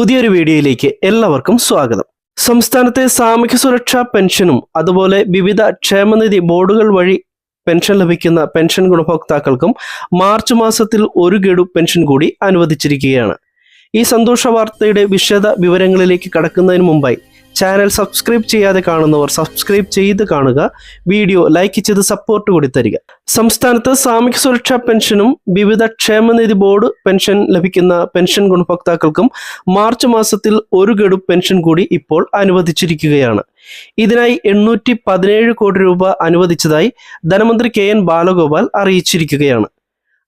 പുതിയൊരു വീഡിയോയിലേക്ക് എല്ലാവർക്കും സ്വാഗതം. സംസ്ഥാനത്തെ സാമൂഹ്യ സുരക്ഷാ പെൻഷനും അതുപോലെ വിവിധ ക്ഷേമനിധി ബോർഡുകൾ വഴി പെൻഷൻ ലഭിക്കുന്ന പെൻഷൻ ഗുണഭോക്താക്കൾക്കും മാർച്ച് മാസത്തിൽ ഒരു ഗഡു പെൻഷൻ കൂടി അനുവദിച്ചിരിക്കുകയാണ്. ഈ സന്തോഷ വാർത്തയുടെ വിശദ വിവരങ്ങളിലേക്ക് കടക്കുന്നതിന് മുമ്പായി ചാനൽ സബ്സ്ക്രൈബ് ചെയ്യാതെ കാണുന്നവർ സബ്സ്ക്രൈബ് ചെയ്ത് കാണുക. വീഡിയോ ലൈക്ക് ചെയ്ത് സപ്പോർട്ട് കൂടി തരിക. സംസ്ഥാനത്ത് സാമൂഹ്യ സുരക്ഷാ പെൻഷനും വിവിധ ക്ഷേമനിധി ബോർഡ് പെൻഷൻ ലഭിക്കുന്ന പെൻഷൻ ഗുണഭോക്താക്കൾക്കും മാർച്ച് മാസത്തിൽ ഒരു ഗഡു പെൻഷൻ കൂടി ഇപ്പോൾ അനുവദിച്ചിരിക്കുകയാണ്. ഇതിനായി എണ്ണൂറ്റി പതിനേഴ് കോടി രൂപ അനുവദിച്ചതായി ധനമന്ത്രി കെ എൻ ബാലഗോപാൽ അറിയിച്ചിരിക്കുകയാണ്.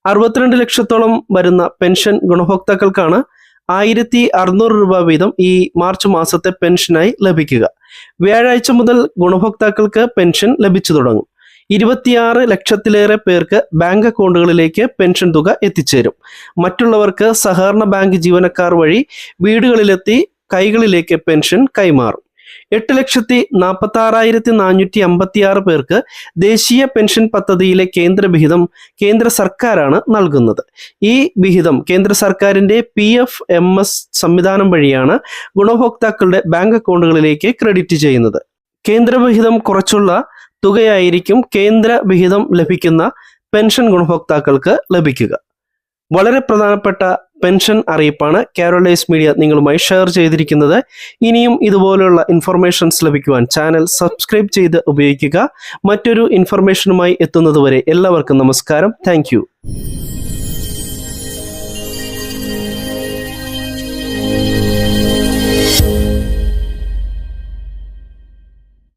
അറുപത്തിരണ്ട് ലക്ഷത്തോളം വരുന്ന പെൻഷൻ ഗുണഭോക്താക്കൾക്കാണ് ആയിരത്തി അറുന്നൂറ് രൂപ വീതം ഈ മാർച്ച് മാസത്തെ പെൻഷനായി ലഭിക്കുക. വ്യാഴാഴ്ച മുതൽ ഗുണഭോക്താക്കൾക്ക് പെൻഷൻ ലഭിച്ചു തുടങ്ങും. ഇരുപത്തിയാറ് ലക്ഷത്തിലേറെ പേർക്ക് ബാങ്ക് അക്കൗണ്ടുകളിലേക്ക് പെൻഷൻ തുക എത്തിച്ചേരും. മറ്റുള്ളവർക്ക് സഹകരണ ബാങ്ക് ജീവനക്കാർ വഴി വീടുകളിലെത്തി കൈകളിലേക്ക് പെൻഷൻ കൈമാറും. എട്ട് ലക്ഷത്തി നാൽപ്പത്തി ആറായിരത്തി നാനൂറ്റി അമ്പത്തി ആറ് പേർക്ക് ദേശീയ പെൻഷൻ പദ്ധതിയിലെ കേന്ദ്ര വിഹിതം കേന്ദ്ര സർക്കാരാണ് നൽകുന്നത്. ഈ വിഹിതം കേന്ദ്ര സർക്കാരിന്റെ പി എഫ് എം എസ് സംവിധാനം വഴിയാണ് ഗുണഭോക്താക്കളുടെ ബാങ്ക് അക്കൗണ്ടുകളിലേക്ക് ക്രെഡിറ്റ് ചെയ്യുന്നത്. കേന്ദ്ര വിഹിതം കുറച്ചുള്ള തുകയായിരിക്കും കേന്ദ്ര വിഹിതം ലഭിക്കുന്ന പെൻഷൻ ഗുണഭോക്താക്കൾക്ക് ലഭിക്കുക. വളരെ പ്രധാനപ്പെട്ട പെൻഷൻ അറിയിപ്പാണ്. കാരോളൈസ് മീഡിയ നിങ്ങളുമായി ഷെയർ ചെയ്തിരിക്കുന്നത്. ഇനിയും ഇതുപോലുള്ള ഇൻഫർമേഷൻസ് ലഭിക്കുവാൻ ചാനൽ സബ്സ്ക്രൈബ് ചെയ്ത് ഉപയോഗിക്കുക. മറ്റൊരു ഇൻഫർമേഷനുമായി എത്തുന്നതുവരെ എല്ലാവർക്കും നമസ്കാരം. താങ്ക്